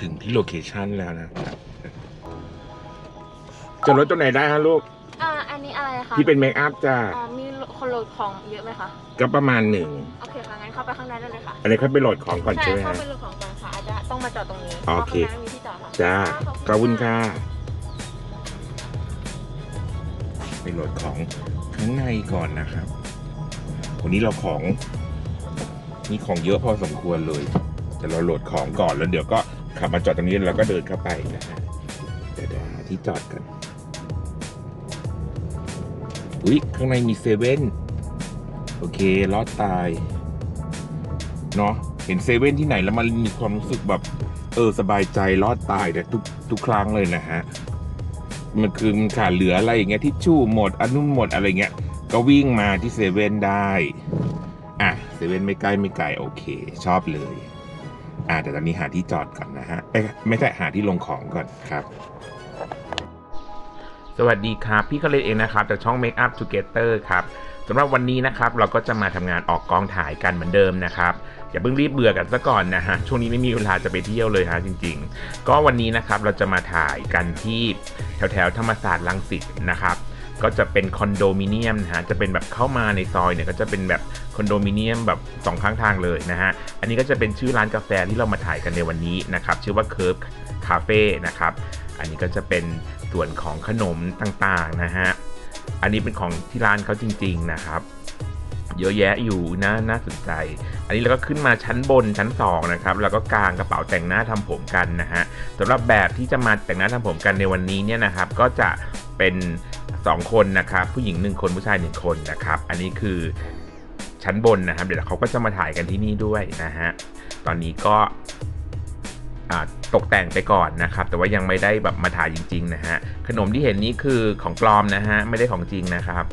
ถึงที่โลเคชันแล้วนะครับจะลดตัวไหนได้ฮะลูก อ่า อันนี้อะไรคะที่เป็นเมคอัพจ้าอ๋อมีคนโหลดของเยอะไหมคะ ก็ประมาณหนึ่ง โอเคค่ะ งั้นเข้าไปข้างในได้เลยค่ะ อันนี้เขาไปโหลดของก่อนใช่ใช่ไหมเข้าฮะ ไปโหลดของก่อนค่ะอาจจะต้องมาจอดตรงนี้โอเค พราะข้างในไม่มีที่จอดค่ะจ้าขขออบบคุคุณณค่ะค่ะไปโหลดของข้างในก่อนนะครับ วันนี้เราของ มีของเยอะพอสมควรเลย แต่เราโหลดของก่อนแล้วเดี๋ยวก็ ขับมาจอดตรงนี้แล้วก็เดินเข้าไปนะฮะเดี๋ยวหาที่จอดกันอุ้ยข้างในมีเซเว่นโอเครอดตายเนาะเห็นเซเว่นที่ไหนแล้วมันมีความรู้สึกแบบเออสบายใจรอดตายแต่ทุกทุกครั้งเลยนะฮะมันคือมันขาดเหลืออะไรอย่างเงี้ยทิชชู่หมดอันนุ่นหมดอะไรเงี้ยก็วิ่งมาที่เซเว่นได้ อะเซเว่นไม่ใกล้ไม่ไกลโอเค ชอบเลย อะแต่ตอนนี้หาที่จอดก่อนนะฮะเอ้ยไม่ใช่หาที่ลงของก่อนครับ สวัสดีครับ พี่ก็เลยเองนะครับจากช่อง Make Up Together ครับสำหรับวันนี้นะครับเราก็จะมาทำงานออกกองถ่ายกันเหมือนเดิมนะครับอย่าเพิ่งรีบเบื่อกันซะก่อนนะฮะช่วงนี้ไม่มีเวลาจะไปเที่ยวเลยฮะจริง ๆ ก็วันนี้นะครับเราจะมาถ่ายกันที่แถวแถวๆธรรมศาสตร์รังสิตนะครับ ก็จะเป็นคอนโดมิเนียมนะฮะจะเป็นแบบเข้ามาในซอยเนี่ยก็จะเป็นแบบคอนโดมิเนียมแบบสองข้างทางเลยนะฮะอันนี้ก็จะเป็นชื่อร้านกาแฟที่เรามาถ่ายกันในวันนี้นะครับชื่อว่า Curve Cafe นะครับอันนี้ก็จะเป็นส่วนของขนมต่างๆนะฮะอันนี้เป็นของที่ร้านเขาจริง ๆนะครับเยอะแยะอยู่นะน่าสนใจ อันนี้เราก็ขึ้นมาชั้นบนชั้น2นะครับแล้วก็กางกระเป๋าแต่งหน้าทำผมกันนะฮะสำหรับแบบที่จะมาแต่งหน้าทำผมกันในวันนี้เนี่ยนะครับ ก็จะเป็น 2 คนนะครับ ผู้หญิง 1 คนผู้ชาย 1 คนนะครับ อันนี้คือชั้นบนนะครับ เดี๋ยวเขาก็จะมาถ่ายกันที่นี่ด้วยนะฮะ ตอนนี้ก็ตกแต่งไปก่อนนะครับ แต่ว่ายังไม่ได้แบบมาถ่ายจริง ๆ นะฮะ ขนมที่เห็นนี้คือของปลอมนะฮะ ไม่ได้ของจริงนะครับ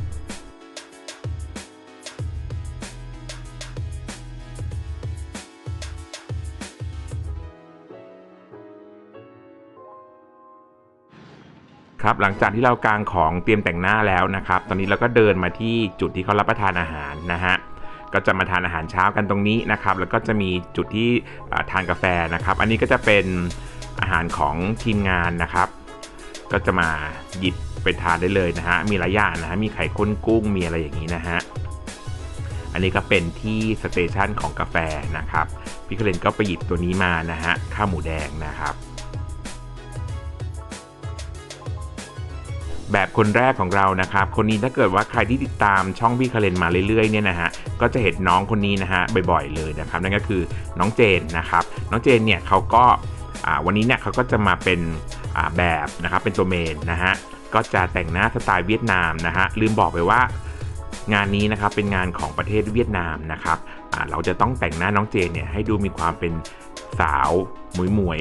ครับหลังจากที่เรากางของเตรียมแต่งหน้าแล้วนะครับ ตอนนี้เราก็เดินมาที่จุดที่เขารับประทานอาหารนะฮะก็จะมาทานอาหารเช้ากันตรงนี้นะครับ แล้วก็จะมีจุดที่ทานกาแฟนะครับ อันนี้ก็จะเป็นอาหารของทีมงานนะครับ ก็จะมาหยิบไปทานได้เลยนะฮะมีหลายอย่างนะฮะมีไข่ข้นกุ้งมีอะไรอย่างนี้นะฮะอันนี้ก็เป็นที่สเตชันของกาแฟนะครับพี่เคเลนก็ไปหยิบตัวนี้มานะฮะข้าวหมูแดงนะครับ แบบคนแรกของเรานะครับ คนนี้ถ้าเกิดว่าใครที่ติดตามช่องพี่คาเรนมาเรื่อยๆเนี่ยนะฮะก็จะเห็นน้องคนนี้นะฮะบ่อยๆเลยนะครับ นั่นก็คือน้องเจนนะครับ น้องเจนเนี่ยเขาก็วันนี้เนี่ยเขาก็จะมาเป็นแบบนะครับเป็นตัวเมนนะฮะก็จะแต่งหน้าสไตล์เวียดนามนะฮะลืมบอกไปว่างานนี้นะครับเป็นงานของประเทศเวียดนามนะครับเราจะต้องแต่งหน้าน้องเจนเนี่ยให้ดูมีความเป็นสาวหมวยหมวย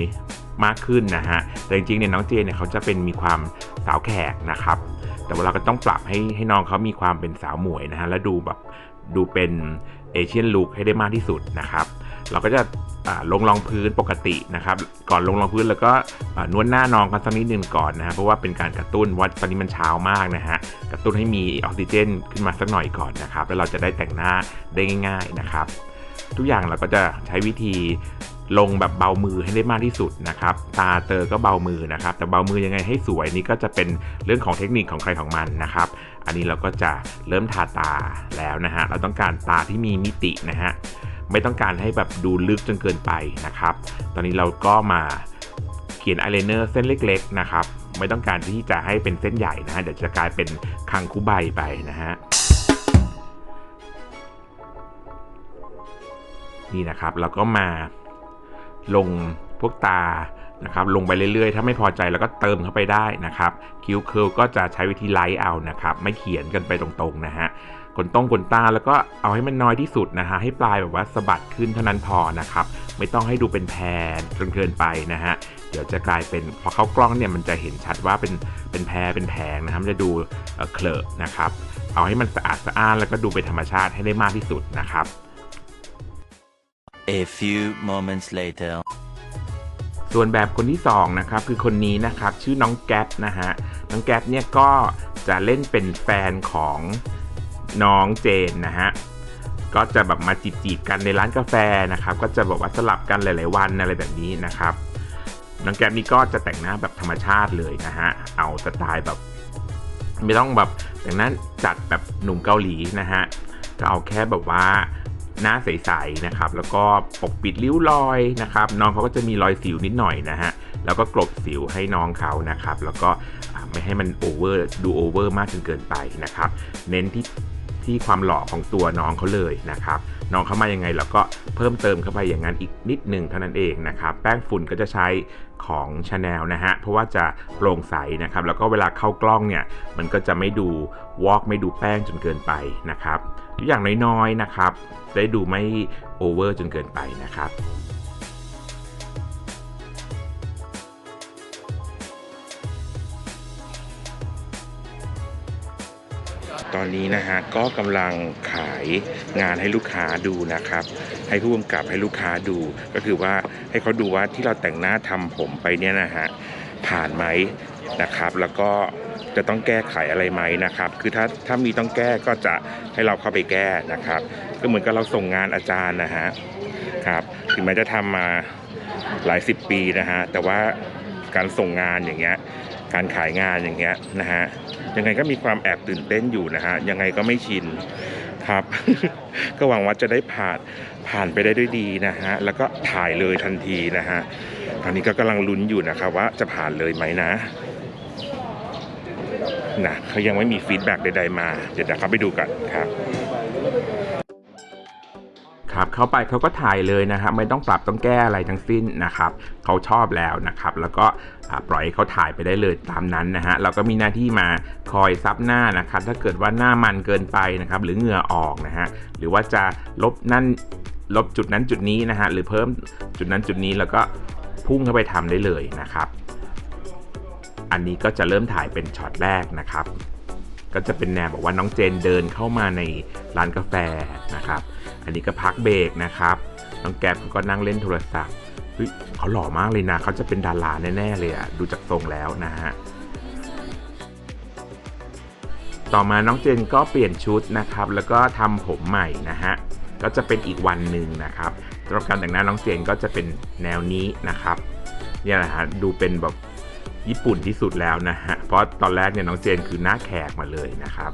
มากขึ้นนะฮะ แต่จริงๆเนี่ยน้องเจนเนี่ยเขาจะเป็นมีความสาวแขกนะครับ แต่ว่าเราก็ต้องปรับให้ให้น้องเขามีความเป็นสาวหมวยนะฮะ แล้วดูแบบดูเป็นเอเชียนลุคให้ได้มากที่สุดนะครับ เราก็จะลงรองพื้นปกตินะครับ ก่อนลงรองพื้นแล้วก็นวดหน้าน้องกันสักนิดนึงก่อนนะฮะเพราะว่าเป็นการกระตุ้นว่าตอนนี้มันเช้ามากนะฮะกระตุ้นให้มีออกซิเจนขึ้นมาสักหน่อยก่อนนะครับ แล้วเราจะได้แต่งหน้าได้ง่าย ๆนะครับ ทุกอย่างเราก็จะใช้วิธี ลงแบบเบามือให้ได้มากที่สุดนะครับตาเตอก็เบามือนะครับ แต่เบามือยังไงให้สวยนี่ก็จะเป็นเรื่องของเทคนิคของใครของมันนะครับ อันนี้เราก็จะเริ่มทาตาแล้วนะฮะเราต้องการตาที่มีมิตินะฮะไม่ต้องการให้แบบดูลึกจนเกินไปนะครับ ตอนนี้เราก็มาเขียนอายไลเนอร์เส้นเล็กๆนะครับไม่ต้องการที่จะให้เป็นเส้นใหญ่นะฮะเดี๋ยวจะกลายเป็นคังคุใบไปนะฮะนี่นะครับเราก็มา ลงพวกตานะครับลงไปเรื่อยๆ ถ้าไม่พอใจเราก็เติมเข้าไปได้นะครับคิ้วเคิลก็จะใช้วิธีไลท์เอานะครับไม่เขียนกันไปตรงๆนะฮะขนตรงขนตาแล้วก็เอาให้มันน้อยที่สุดนะฮะให้ปลายแบบว่าสะบัดขึ้นเท่านั้นพอนะครับไม่ต้องให้ดูเป็นแพรจนเกินไปนะฮะเดี๋ยวจะกลายเป็นพอเข้ากล้องเนี่ยมันจะเห็นชัดว่าเป็นเป็นแพรเป็นแผงนะครับจะดูเออเคลอะนะครับเอาให้มันสะอาดสะอ้านแล้วก็ดูเป็นธรรมชาติให้ได้มากที่สุดนะครับ A few moments later. ส่วนแบบคนที่2นะครับคือคนนี้นะครับชื่อน้องแก๊ปนะฮะน้องแก๊ปเนี่ยก็จะเล่นเป็นแฟนของน้องเจนนะฮะก็จะแบบมาจีบๆกันในร้านกาแฟนะครับก็จะบอกว่าสลับกันหลาย ๆ วันอะไรแบบนี้นะครับน้องแก๊ปนี่ก็จะแต่งหน้าแบบธรรมชาติเลยนะฮะเอาสไตล์แบบไม่ต้องแบบแต่งหนั้นจัดแบบหนุ่มเกาหลีนะฮะก็เอาแค่แบบว่า หน้าใสๆนะครับ แล้วก็ปกปิดริ้วรอยนะครับ น้องเขาก็จะมีรอยสิวนิดหน่อยนะฮะ แล้วก็กลบสิวให้น้องเขานะครับ แล้วก็ไม่ให้มันโอเวอร์ดูโอเวอร์มากจนเกินไปนะครับ เน้นที่ที่ความหล่อของตัวน้องเขาเลยนะครับ น้องเขามายังไงเราก็เพิ่มเติมเข้าไปอย่างนั้นอีกนิดหนึ่งเท่านั้นเองนะครับ แป้งฝุ่นก็จะใช้ของ Chanel นะฮะ เพราะว่าจะโปร่งใสนะครับ แล้วก็เวลาเข้ากล้องเนี่ย มันก็จะไม่ดูวอกไม่ดูแป้งจนเกินไปนะครับ อย่างน้อยๆนะครับ ได้ดูไม่โอเวอร์จนเกินไปนะครับตอนนี้นะฮะก็กำลังขายงานให้ลูกค้าดูนะครับ ให้ผู้กำกับให้ลูกค้าดู ก็คือว่าให้เขาดูว่าที่เราแต่งหน้าทำผมไปเนี่ยนะฮะผ่านไหมนะครับ แล้วก็ จะต้องแก้ไขอะไรไหมนะครับ คือถ้าถ้ามีต้องแก้ก็จะให้เราเข้าไปแก้นะครับ ก็เหมือนกับเราส่งงานอาจารย์นะฮะครับถึงแม้จะทำมาหลายสิบปีนะฮะแต่ว่าการส่งงานอย่างเงี้ยการขายงานอย่างเงี้ยนะฮะยังไงก็มีความแอบตื่นเต้นอยู่นะฮะยังไงก็ไม่ชินครับ ก็หวังว่าจะได้ผ่านผ่านไปได้ด้วยดีนะฮะแล้วก็ถ่ายเลยทันทีนะฮะตอนนี้ก็กำลังลุ้นอยู่นะครับว่าจะผ่านเลยไหมนะ นะเขายังไม่มีฟีดแบ็กใดๆมาเดี๋ยวเดี๋ยวเขาไปดูกันครับครับเข้าไปเขาก็ถ่ายเลยนะครับไม่ต้องปรับต้องแก้อะไรทั้งสิ้นนะครับเขาชอบแล้วนะครับ แล้วก็ปล่อยเขาถ่ายไปได้เลยตามนั้นนะฮะเราก็มีหน้าที่มาคอยซับหน้านะครับ ถ้าเกิดว่าหน้ามันเกินไปนะครับ หรือเหงื่อออกนะฮะหรือว่าจะลบนั่นลบจุดนั้นจุดนี้นะฮะหรือเพิ่มจุดนั้นจุดนี้แล้วก็พุ่งเข้าไปทำได้เลยนะครับ อันนี้ก็จะเริ่มถ่ายเป็นช็อตแรกนะครับ ก็จะเป็นแนวบอกว่าน้องเจนเดินเข้ามาในร้านกาแฟนะครับ อันนี้ก็พักเบรกนะครับ น้องแก๊ปเขาก็นั่งเล่นโทรศัพท์เขาหล่อมากเลยนะเขาจะเป็นดาราแน่ๆเลยอะดูจากทรงแล้วนะฮะต่อมาน้องเจนก็เปลี่ยนชุดนะครับ แล้วก็ทำผมใหม่นะฮะก็จะเป็นอีกวันหนึ่งนะครับสำหรับการแต่งหน้าน้องเจนก็จะเป็นแนวนี้นะครับเนี่ยแหละฮะดูเป็นแบบ ญี่ปุ่นที่สุดแล้วนะฮะ เพราะตอนแรกเนี่ยน้องเจนคือหน้าแขกมาเลยนะครับ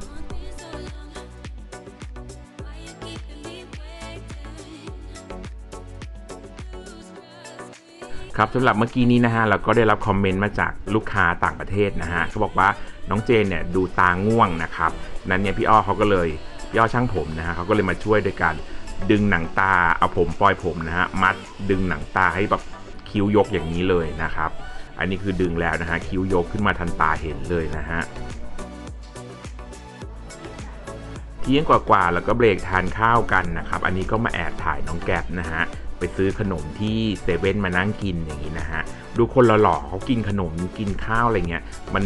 ครับสำหรับเมื่อกี้นี้นะฮะเราก็ได้รับคอมเมนต์มาจากลูกค้าต่างประเทศนะฮะเขาบอกว่าน้องเจนเนี่ยดูตาง่วงนะครับนั้นเนี่ยพี่อ้อเขาก็เลยพี่อ้อช่างผมนะฮะเขาก็เลยมาช่วยโดยการดึงหนังตาเอาผมปล่อยผมนะฮะมัดดึงหนังตาให้แบบคิ้วยกอย่างนี้เลยนะครับ อันนี้คือดึงแล้วนะฮะคิ้วยกขึ้นมาทันตาเห็นเลยนะฮะเที่ยงกว่าๆแล้วก็เบรกทานข้าวกันนะครับ อันนี้ก็มาแอบถ่ายน้องแก๊ปนะฮะไปซื้อขนมที่เซเว่นมานั่งกินอย่างนี้นะฮะดูคนหล่อๆเขากินขนมกินข้าวอะไรเงี้ยมัน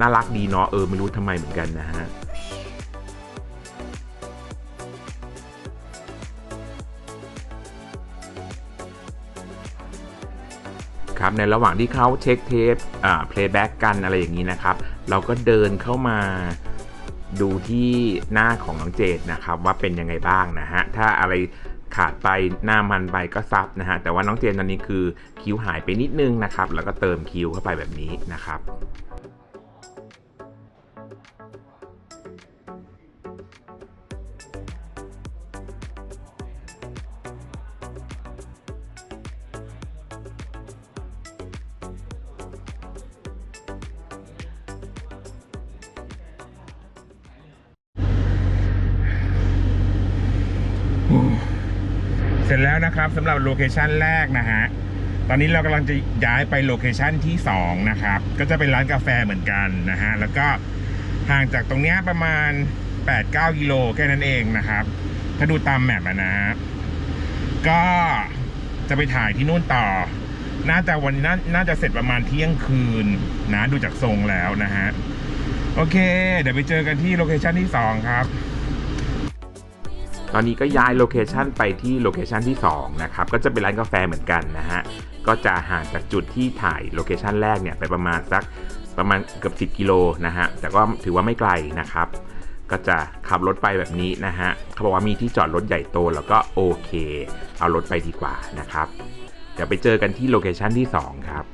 น่ารักดีเนาะเออไม่รู้ทำไมเหมือนกันนะฮะ ครับในระหว่างที่เขาเช็คเทปอ่าเพลย์แบ็กกันอะไรอย่างนี้นะครับ เราก็เดินเข้ามาดูที่หน้าของน้องเจดนะครับว่าเป็นยังไงบ้างนะฮะถ้าอะไรขาดไปหน้ามันไปก็ซับนะฮะแต่ว่าน้องเจนตอนนี้คือคิ้วหายไปนิดนึงนะครับแล้วก็เติมคิ้วเข้าไปแบบนี้นะครับ ร็จแล้วนะครับสำหรับโลเคชันแรกนะฮะตอนนี้เรากำลังจะย้ายไปโลเคชันที่2นะครับก็จะเป็นร้านกาแฟเหมือนกันนะฮะแล้วก็ห่างจากตรงนี้ประมาณ 8-9กิโลแค่นั้นเองนะครับ ถ้าดูตามแมปนะฮะก็จะไปถ่ายที่นู่นต่อ น่าจะวันนี้น่าน่าจะเสร็จประมาณเที่ยงคืนนะดูจากทรงแล้วนะฮะ โอเค เดี๋ยวไปเจอกันที่โลเคชันที่ 2 ครับ อนนี้ก็ย้ายโลเคชันไปที่โลเคชันที่2นะครับก็จะเป็นร้านกาแฟเหมือนกันนะฮะก็จะห่างจากจุดที่ถ่ายโลเคชันแรกเนี่ยไปประมาณสักประมาณเกือบ10กิโลนะฮะแต่ก็ถือว่าไม่ไกลนะครับก็จะขับรถไปแบบนี้นะฮะเขาบอกว่ามีที่จอดรถใหญ่โตแล้วก็โอเค เอารถไปดีกว่านะครับเดี๋ยวไปเจอกันที่โลเคชันที่ 2 ครับ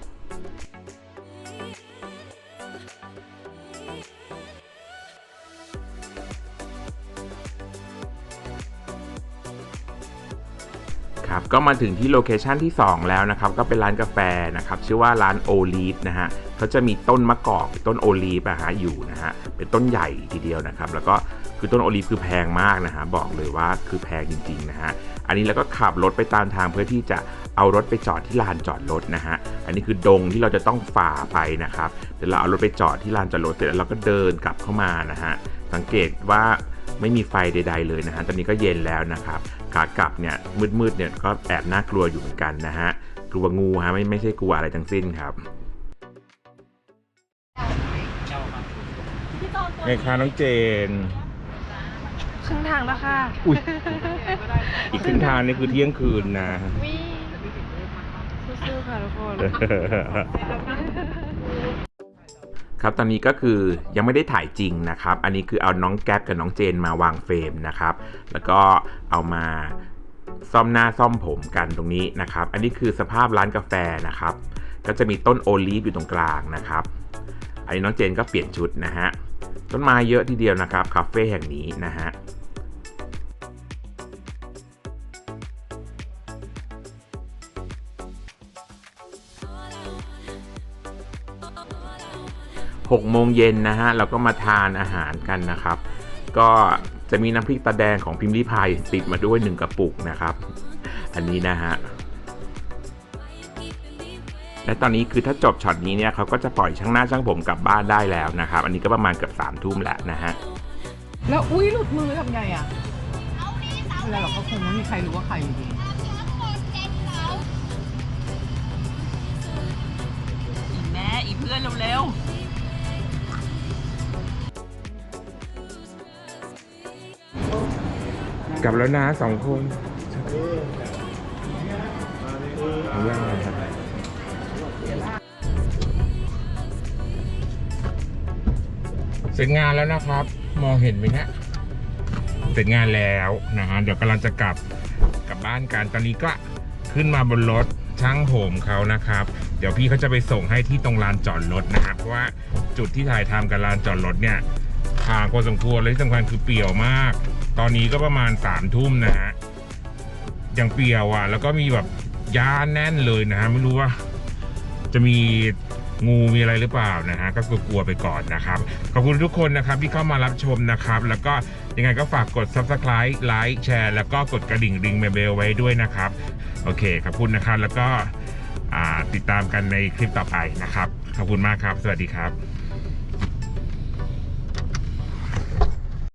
ก็มาถึงที่โลเคชันที่ 2 แล้วนะครับ ก็เป็นร้านกาแฟนะครับ ชื่อว่าร้านโอลีฟนะฮะเขาจะมีต้นมะกอกต้นโอลีฟอะฮะอยู่นะฮะเป็นต้นใหญ่ทีเดียวนะครับ แล้วก็คือต้นโอลีฟคือแพงมากนะฮะบอกเลยว่าคือแพงจริงๆนะฮะอันนี้เราก็ขับรถไปตามทางเพื่อที่จะเอารถไปจอดที่ลานจอดรถนะฮะอันนี้คือดงที่เราจะต้องฝ่าไปนะครับเดี๋ยวเราเอารถไปจอดที่ลานจอดรถเสร็จแล้วเราก็เดินกลับเข้ามานะฮะสังเกตว่า ไม่มีไฟใด ๆ เลยนะฮะ ตอนนี้ก็เย็นแล้วนะครับ ขากลับเนี่ยมืดๆเนี่ยก็แอบน่ากลัวอยู่เหมือนกันนะฮะ กลัวงูฮะไม่ไม่ใช่กลัวอะไรทั้งสิ้นครับไงคะน้องเจน ครึ่งทางแล้วค่ะ อุ้ย อีกครึ่งทางนี่คือเที่ยงคืนนะวิสู้ๆค่ะทุกคน ครับตอนนี้ก็คือยังไม่ได้ถ่ายจริงนะครับ อันนี้คือเอาน้องแก๊ปกับน้องเจนมาวางเฟรมนะครับ แล้วก็เอามาซ่อมหน้าซ่อมผมกันตรงนี้นะครับ อันนี้คือสภาพร้านกาแฟนะครับ ก็จะมีต้นโอลีฟอยู่ตรงกลางนะครับ อันนี้น้องเจนก็เปลี่ยนชุดนะฮะ ต้นไม้เยอะทีเดียวนะครับคาเฟ่แห่งนี้นะฮะ หกโมงเย็นนะฮะเราก็มาทานอาหารกันนะครับ ก็จะมีน้ำพริกตาแดงของพิมพ์ริพายติดมาด้วยหนึ่งกระปุกนะครับ อันนี้นะฮะและตอนนี้คือถ้าจบช็อตนี้เนี่ยเขาก็จะปล่อยช่างหน้าช่างผมกลับบ้านได้แล้วนะครับ อันนี้ก็ประมาณเกือบสามทุ่มแล้วนะฮะแล้วอุ้ยหลุดมือทำไงอะไม่เป็นไรหรอกก็คงไม่มีใครรู้ว่าใครอยู่ดีอีแม่อีเพื่อนเร็ว กลับแล้วนะสองคนเรื่องอะไรครับเสร็จงานแล้วนะครับ มองเห็นไหมเนะเสร็จงานแล้วนะฮะเดี๋ยวกำลังจะกลับกลับบ้านกันตอนนี้ก็ขึ้นมาบนรถช่างผมเขานะครับ เดี๋ยวพี่เขาจะไปส่งให้ที่ตรงลานจอดรถนะครับเพราะว่าจุดที่ถ่ายทำกับลานจอดรถเนี่ยห่างพอสมควรและที่สำคัญคือเปี่ยวมาก ตอนนี้ก็ประมาณสามทุ่มนะฮะยังเปียวอะ แล้วก็มีแบบหญ้าแน่นเลยนะฮะไม่รู้ว่า จะมีงูมีอะไรหรือเปล่านะฮะก็กลัวไปก่อนนะครับ ขอบคุณทุกคนนะครับที่เข้ามารับชมนะครับ แล้วก็ยังไงก็ฝากกด subscribe ไลค์แชร์แล้วก็กดกระดิ่งริงเบลไว้ด้วยนะครับ โอเคขอบคุณนะครับแล้วก็ติดตามกันในคลิปต่อไปนะครับ ขอบคุณมากครับ สวัสดีครับ